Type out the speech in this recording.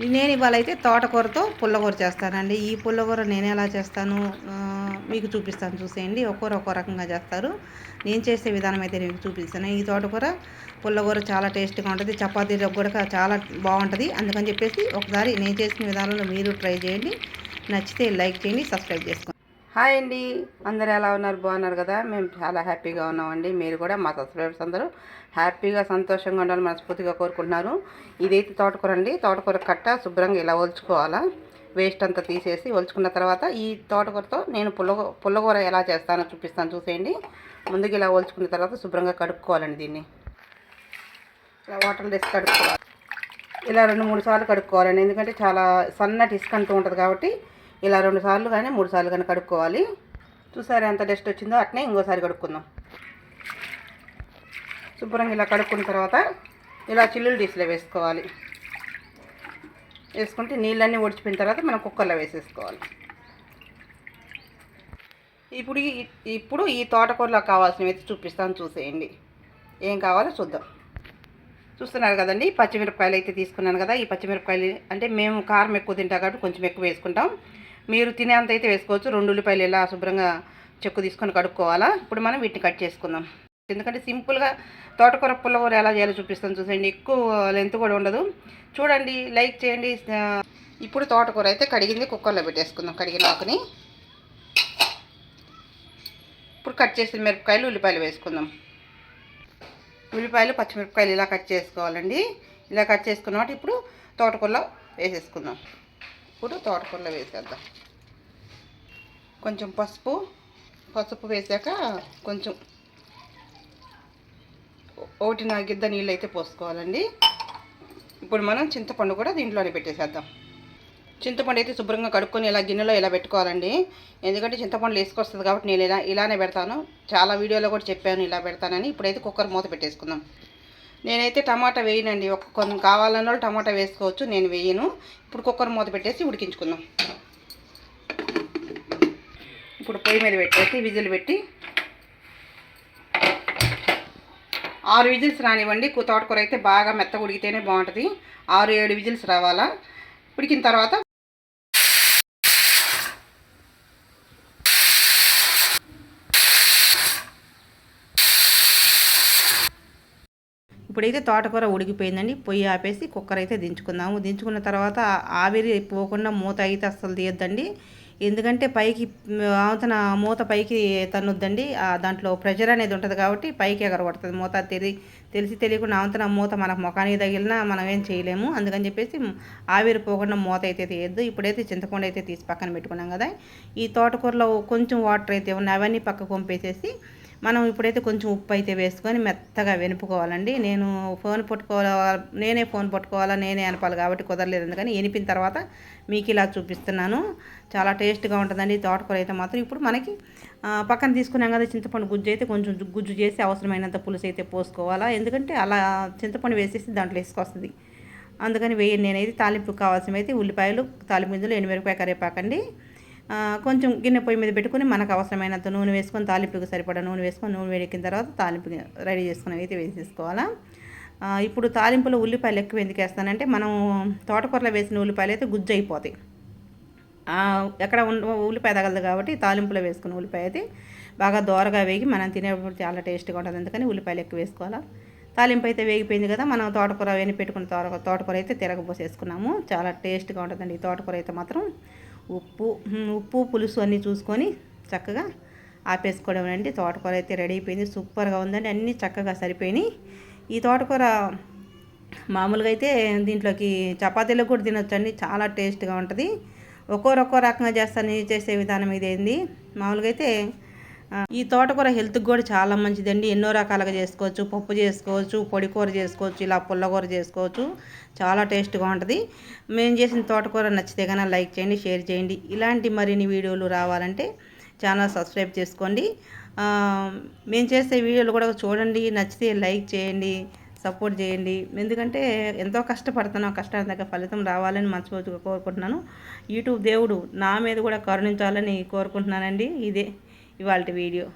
నేను ఇవాళ అయితే తోటకూరతో పుల్లకూర చేస్తానండి. ఈ పుల్లకూర నేను ఎలా చేస్తాను? మీకు చూపిస్తాను చూసేయండి. ఒక్కొరు ఒక్కో రకంగా చేస్తారు. నేను చేసే విధానం అయితే మీకు చూపిస్తాను. ఈ తోటకూర పుల్లకూర చాలా టేస్ట్గా ఉంటుంది. చపాతీలో కూడా చాలా బాగుంటుంది. అందుకని చెప్పేసి ఒకసారి నేను చేసిన విధానంలో మీరు ట్రై చేయండి. నచ్చితే లైక్ చేయండి సబ్స్క్రైబ్ చేసుకోండి. హాయ్ అండి. అందరు ఎలా ఉన్నారు? బాగున్నారు కదా? మేము చాలా హ్యాపీగా ఉన్నామండి. మీరు కూడా మా సబ్స్క్రైబర్స్ అందరూ హ్యాపీగా సంతోషంగా ఉండాలని మనస్ఫూర్తిగా కోరుకుంటున్నారు. ఇదైతే తోటకూర అండి. తోటకూర కట్ట శుభ్రంగా ఇలా ఒలుచుకోవాలా? వేస్ట్ అంతా తీసేసి ఒలుచుకున్న తర్వాత ఈ తోటకూరతో నేను పుల్ల పుల్లకూర ఎలా చేస్తానో చూపిస్తాను. చూసేయండి. ముందుకు ఇలా ఒలుచుకున్న తర్వాత శుభ్రంగా కడుక్కోవాలండి దీన్ని. ఇలా వాటర్ తెసి కడుక్కోవాలి. ఇలా రెండు మూడు సార్లు కడుక్కోవాలండి. ఎందుకంటే చాలా సన్నటి ఇసుక అంటూ ఉంటుంది కాబట్టి ఇలా రెండు సార్లు కానీ మూడు సార్లు కానీ కడుక్కోవాలి. చూసారా ఎంత డస్ట్ వచ్చిందో? అట్నే ఇంకోసారి కడుక్కుందాం. శుభ్రంగా ఇలా కడుక్కున్న తర్వాత ఇలా చిల్లులు డీస్లో వేసుకోవాలి. వేసుకుంటే నీళ్ళన్నీ ఒడిచిపోయిన తర్వాత మనం కుక్కర్లో వేసేసుకోవాలి. ఇప్పుడు ఇప్పుడు ఈ తోటకూరలో కావాల్సినవి అయితే చూపిస్తాను చూసేయండి. ఏం కావాలో చూద్దాం. చూస్తున్నారు కదండి పచ్చిమిరపకాయలు అయితే తీసుకున్నాను కదా. ఈ పచ్చిమిరపకాయలు అంటే మేము కారం ఎక్కువ తింటాం కాబట్టి కొంచెం ఎక్కువ వేసుకుంటాం. మీరు తినేంత అయితే వేసుకోవచ్చు. రెండు ఉల్లిపాయలు ఇలా శుభ్రంగా చెక్కు తీసుకొని కడుక్కోవాలా? ఇప్పుడు మనం వీటిని కట్ చేసుకుందాం. ఎందుకంటే సింపుల్గా తోటకూర పుల్లకూర ఎలా చేయాలో చూపిస్తాను చూసండి ఎక్కువ లెంత్ కూడా ఉండదు. చూడండి లైక్ చేయండి. ఇప్పుడు తోటకూర అయితే కడిగింది. కుక్కర్లో పెట్టేసుకుందాం కడిగిన ఆకుని. ఇప్పుడు కట్ చేసిన మిరపకాయలు ఉల్లిపాయలు వేసుకుందాం. ఉల్లిపాయలు పచ్చిమిరపకాయలు ఇలా కట్ చేసుకోవాలండి. ఇలా కట్ చేసుకున్న ఇప్పుడు తోటకూరలో వేసేసుకుందాం. ఇప్పుడు తోటకూరలో వేసేద్దాం. కొంచెం పసుపు పసుపు వేసాక కొంచెం ఒకటి నా గిద్ద నీళ్ళు అయితే పోసుకోవాలండి. ఇప్పుడు మనం చింతపండు కూడా దీంట్లోనే పెట్టేసేద్దాం. చింతపండు అయితే శుభ్రంగా కడుక్కొని ఇలా గిన్నెలో ఇలా పెట్టుకోవాలండి. ఎందుకంటే చింతపండు వేసుకొస్తుంది కాబట్టి నేను ఇలా ఇలానే పెడతాను. చాలా వీడియోలో కూడా చెప్పాను ఇలా పెడతానని. ఇప్పుడైతే కుక్కర్ మూత పెట్టేసుకుందాం. నేనైతే టమాటా వేయనండి. ఒక కొంచెం కావాలన్న వాళ్ళు టమాటా వేసుకోవచ్చు. నేను వేయను. ఇప్పుడు కుక్కర్ మూత పెట్టేసి ఉడికించుకుందాం. ఇప్పుడు పొయ్యి మీద పెట్టేసి విజిల్ పెట్టి ఆరు విజిల్స్ రానివ్వండి. తోటకూర అయితే బాగా మెత్తగా ఉడికితేనే బాగుంటుంది. ఆరు ఏడు విజిల్స్ రావాలా? ఉడికిన తర్వాత ఇప్పుడైతే తోటకూర ఉడికిపోయిందండి. పొయ్యి ఆపేసి కుక్కర్ అయితే దించుకుందాము. దించుకున్న తర్వాత ఆవిరి పోకుండా మూత అయితే అస్సలు తీయొద్దండి. ఎందుకంటే పైకి అవతన మూత పైకి తన్నుద్దండి. దాంట్లో ప్రెషర్ అనేది ఉంటుంది కాబట్టి పైకి ఎగరబడుతుంది మూత తెలి తెలిసి తెలియకుండా అవతన మూత మనకు ముఖానికి తగిలినా మనం ఏం చేయలేము. అందుకని చెప్పేసి ఆవిరి పోకుండా మూత అయితే తీయద్దు. ఇప్పుడైతే చింతపండు అయితే తీసి పక్కన పెట్టుకున్నాం కదా. ఈ తోటకూరలో కొంచెం వాటర్ అయితే ఉన్నాయి. అవన్నీ పక్కకు పంపేసేసి మనం ఇప్పుడైతే కొంచెం ఉప్పు అయితే వేసుకొని మెత్తగా వెనుపుకోవాలండి. నేను ఫోన్ పట్టుకోవాలా నేనే ఫోన్ పట్టుకోవాలా నేనే అనపాలి కాబట్టి కుదరలేదు. అందుకని ఎనిపిన తర్వాత మీకు ఇలా చూపిస్తున్నాను. చాలా టేస్ట్గా ఉంటుందండి. తోటకూర అయితే మాత్రం ఇప్పుడు మనకి పక్కన తీసుకున్నాం కదా చింతపండు గుజ్జు అయితే కొంచెం గుజ్జు చేసి అవసరమైనంత పులుసు అయితే పోసుకోవాలా. ఎందుకంటే అలా చింతపండు వేసేసి దాంట్లో వేసుకొస్తుంది. అందుకని వేయండి. నేనైతే తాలింపు కావాల్సినవి అయితే ఉల్లిపాయలు తాలింపు గింజలు ఎనిమిరపాయ కరివేపాకండి. కొంచెం గిన్నె పొయ్యి మీద పెట్టుకుని మనకు అవసరమైనంత నూనె వేసుకొని తాలింపుకి సరిపడా నూనె వేసుకొని నూనె వేడెక్కిన తర్వాత తాలింపు రెడీ చేసుకుని అయితే వేసేసుకోవాలా. ఇప్పుడు తాలింపులో ఉల్లిపాయలు ఎక్కువ ఎందుకు వేస్తానంటే మనం తోటకూరలో వేసిన ఉల్లిపాయలు అయితే గుజ్జు అయిపోతాయి. ఎక్కడ ఉల్లిపాయ తగలదు కాబట్టి తాలింపులో వేసుకున్న ఉల్లిపాయ అయితే బాగా దోరగా వేగి మనం తినేటప్పుడు చాలా టేస్ట్గా ఉంటుంది. అందుకని ఉల్లిపాయలు ఎక్కువ వేసుకోవాలా. తాలింపు అయితే వేగిపోయింది కదా మనం తోటకూర అవన్నీ పెట్టుకున్న తోట తోటకూర అయితే తిరగబోసేసుకున్నాము. చాలా టేస్ట్గా ఉంటుందండి ఈ తోటకూర అయితే మాత్రం. ఉప్పు ఉప్పు పులుసు అన్నీ చూసుకొని చక్కగా ఆపేసుకోవడం అండి. తోటకూర అయితే రెడీ అయిపోయింది. సూపర్గా ఉందండి. అన్నీ చక్కగా సరిపోయినాయి. ఈ తోటకూర మామూలుగా అయితే దీంట్లోకి చపాతీలో కూడా తినొచ్చండి. చాలా టేస్ట్గా ఉంటుంది. ఒక్కోరు ఒక్కో రకంగా చేస్తాను చేసే విధానం ఇదేంది. మామూలుగా అయితే ఈ తోటకూర హెల్త్కి కూడా చాలా మంచిదండి. ఎన్నో రకాలుగా చేసుకోవచ్చు. పప్పు చేసుకోవచ్చు పొడి కూర చేసుకోవచ్చు ఇలా పుల్లకూర చేసుకోవచ్చు. చాలా టేస్ట్గా ఉంటుంది. మేము చేసిన తోటకూర నచ్చితే కన్నా లైక్ చేయండి షేర్ చేయండి. ఇలాంటి మరిన్ని వీడియోలు రావాలంటే ఛానల్ సబ్స్క్రైబ్ చేసుకోండి. మేము చేసే వీడియోలు కూడా చూడండి నచ్చితే లైక్ చేయండి సపోర్ట్ చేయండి. ఎందుకంటే ఎంతో కష్టపడుతున్నాం కష్టానికి తగ్గ ఫలితం రావాలని మనస్ఫూర్తిగా కోరుకుంటున్నాను. యూట్యూబ్ దేవుడు నా మీద కూడా కరుణించాలని కోరుకుంటున్నానండి. ఇదే ఇవాళ వీడియో.